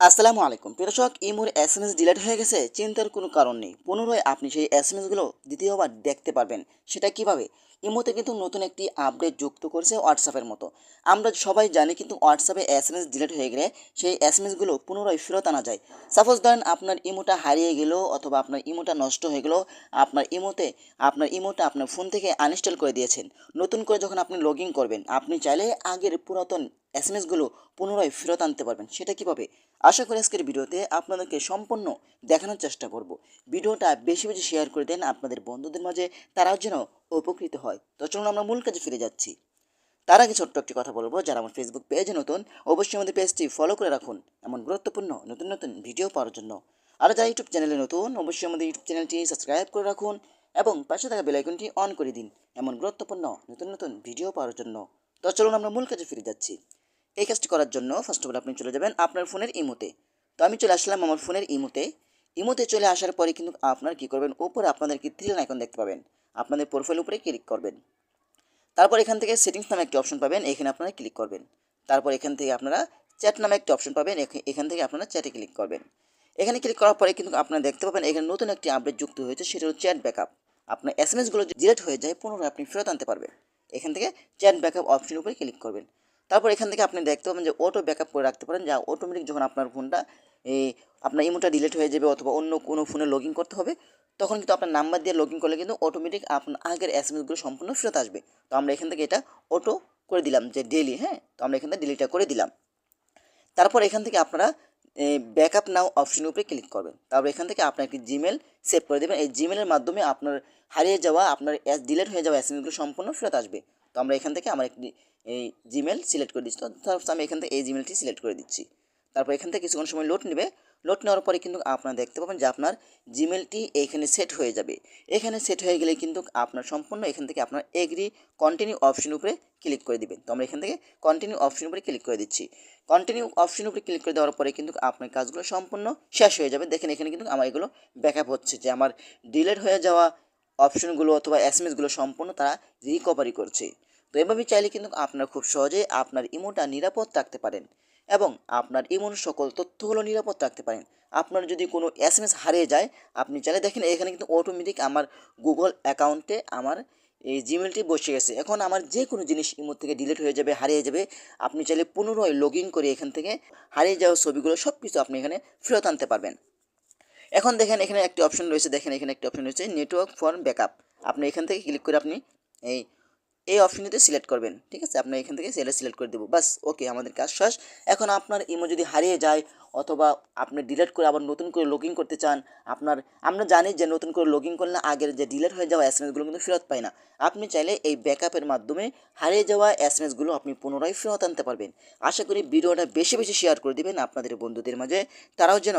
আসসালামু আলাইকুম। প্রিয়দর্শক ইমোর এস এম এস ডিলেট হয়ে গেছে, চিন্তার কোনো কারণ নেই। পুনরায় আপনি সেই এস এম এসগুলো দ্বিতীয়বার দেখতে পারবেন। সেটা কীভাবে? ইমোতে কিন্তু নতুন একটি আপডেট যুক্ত করেছে হোয়াটসঅ্যাপের মতো। আমরা সবাই জানি কিন্তু হোয়াটসঅ্যাপে এস এম এস ডিলেট হয়ে গেলে সেই এস এম এসগুলো পুনরায় ফেরত আনা যায়। সাপোজ ধরেন আপনার ইমোটা হারিয়ে গেল অথবা আপনার ইমোটা নষ্ট হয়ে গেল, আপনার ইমোতে আপনার ইমোটা আপনার ফোন থেকে আনইনস্টল করে দিয়েছেন। নতুন করে যখন আপনি লগ ইন করবেন, আপনি চাইলে আগের পুরাতন এস এম এসগুলো পুনরায় ফেরত আনতে পারবেন। সেটা কীভাবে? আশা করি আজকের ভিডিওতে আপনাদেরকে সম্পূর্ণ দেখানোর চেষ্টা করব। ভিডিওটা বেশি বেশি শেয়ার করে দেন আপনাদের বন্ধুদের মাঝে, তারাও যেন উপকৃত হয়। তো চলুন আমরা মূল কাজে ফিরে যাচ্ছি। তার আগে ছোট্ট একটি কথা বলব, যারা আমার ফেসবুক পেজে নতুন, অবশ্যই আমাদের পেজটি ফলো করে রাখুন এমন গুরুত্বপূর্ণ, নতুন নতুন ভিডিও পাওয়ার জন্য। আর যারা ইউটিউব চ্যানেলে নতুন, অবশ্যই আমাদের ইউটিউব চ্যানেলটি সাবস্ক্রাইব করে রাখুন এবং পাশে থাকা বেলাইকনটি অন করে দিন এমন গুরুত্বপূর্ণ, নতুন নতুন ভিডিও পাওয়ার জন্য। তো চলুন আমরা মূল কাজে ফিরে যাচ্ছি। এই কাজটি করার জন্য ফার্স্ট অফ অল আপনি চলে যাবেন আপনার ফোনের ইমোতে। তো আমি চলে আসলাম আমার ফোনের ইমোতে। ইমোতে চলে আসার পরে কিন্তু আপনার কি করবেন? উপরে আপনাদের কি থ্রি আইকন দেখতে পাবেন। আপনাদের প্রোফাইল উপরে ক্লিক করবেন। তারপর এখান থেকে সেটিংস নামে একটি অপশন পাবেন, এখানে আপনারা ক্লিক করবেন। তারপর এখান থেকে আপনারা চ্যাট নামে একটি অপশন পাবেন, এখ- এখান থেকে আপনারা চ্যাটে ক্লিক করবেন। এখানে ক্লিক করার পরে কিন্তু আপনারা দেখতে পাবেন এখানে নতুন একটি আপডেট যুক্ত হয়েছে, সেটা হচ্ছে চ্যাট ব্যাকআপ আপনার এস এম এসগুলো ডিলেট হয়ে যায়, পুনরায় আপনি ফেরত আনতে পারবেন। এখান থেকে চ্যাট ব্যাকআপ অপশনের উপরে ক্লিক করবেন। তারপর এখান থেকে আপনি দেখতে পাবেন যে অটো ব্যাকআপ করে রাখতে পারেন, যা অটোমেটিক যখন আপনার ফোনটা এই আপনার ইমোটা ডিলিট হয়ে যাবে অথবা অন্য কোনো ফোনে লগ করতে হবে, তখন কিন্তু আপনার নাম্বার দিয়ে লগ করলে কিন্তু অটোমেটিক আপনার আগের এস এম এসগুলো সম্পূর্ণ ফেরত আসবে। তো আমরা এখান থেকে এটা অটো করে দিলাম যে ডেলি হ্যাঁ? তো আমরা এখান থেকে ডিলিটটা করে দিলাম। তারপর এখান থেকে আপনারা ব্যাকআপ নাও অপশনের উপরে ক্লিক করবেন। তারপর এখান থেকে আপনার একটি জিমেল সেভ করে দেবেন। এই জিমেলের মাধ্যমে আপনার হারিয়ে যাওয়া, আপনার ডিলেট হয়ে যাওয়া এসএমএসগুলো সম্পূর্ণ ফেরত আসবে। তো আমরা এখান থেকে আমার একটি, এই জিমেল সিলেক্ট করে দিচ্ছি। তো তারপর আমি এখান থেকে এই জিমেলটি সিলেক্ট করে দিচ্ছি। তারপর এখান থেকে কিছুক্ষণ সময় লোড নেবে। লোড নেওয়ার পরে কিন্তু আপনারা দেখতে পাবেন যে আপনার জিমেলটি এইখানে সেট হয়ে যাবে। এখানে সেট হয়ে গেলে কিন্তু আপনার সম্পূর্ণ এখান থেকে আপনার এগ্রি কন্টিনিউ অপশন উপরে ক্লিক করে দিবেন। তো আমরা এখান থেকে কন্টিনিউ অপশন উপরে ক্লিক করে দিচ্ছি। কন্টিনিউ অপশন উপরে ক্লিক করে দেওয়ার পরে কিন্তু আপনার কাজগুলো সম্পূর্ণ শেষ হয়ে যাবে। দেখেন এখানে কিন্তু আমার এগুলো ব্যাকআপ হচ্ছে যে আমার ডিলেট হয়ে যাওয়া অপশনগুলো অথবা এস এম এসগুলো সম্পূর্ণ তারা রিকভারি করছে। তো এভাবে চাইলে কিন্তু আপনার খুব সহজে আপনার ইমোটা নিরাপদ রাখতে পারেন এবং আপনার ইমোর সকল তথ্যগুলো নিরাপদ রাখতে পারেন। আপনার যদি কোনো এস হারিয়ে যায়, আপনি চাইলে দেখেন এখানে কিন্তু অটোমেটিক আমার গুগল অ্যাকাউন্টে আমার এই জিমেলটি বসে গেছে। এখন আমার যে কোনো জিনিস ইমোর থেকে ডিলিট হয়ে যাবে, হারিয়ে যাবে, আপনি চাইলে পুনরায় লগ ইন করে এখান থেকে হারিয়ে যাওয়া ছবিগুলো সব কিছু আপনি এখানে ফেরত আনতে পারবেন। এখন দেখেন এখানে একটি অপশন রয়েছে, দেখেন এখানে একটি অপশন রয়েছে নেটওয়ার্ক ফর ব্যাকআপ আপনি এখান থেকে ক্লিক করে আপনি এই এই অপশনটিতে সিলেক্ট করবেন, ঠিক আছে? আপনি এখান থেকে সেটা সিলেক্ট করে দেবো। বাস ওকে আমাদের কাজ শেষ। এখন আপনার ইমো যদি হারিয়ে যায়, অথবা আপনি ডিলিট করে আবার নতুন করে লগ করতে চান, আপনার, আমরা জানি যে নতুন করে লগ করলে আগের যে ডিলিট হয়ে যাওয়া এস কিন্তু ফেরত পায় না। আপনি চাইলে এই ব্যাকআপের মাধ্যমে হারিয়ে যাওয়া এস এম এসগুলো আপনি পুনরায় ফেরত আনতে পারবেন। আশা করি ভিডিওটা বেশি বেশি শেয়ার করে দিবেন আপনাদের বন্ধুদের মাঝে। তারাও যেন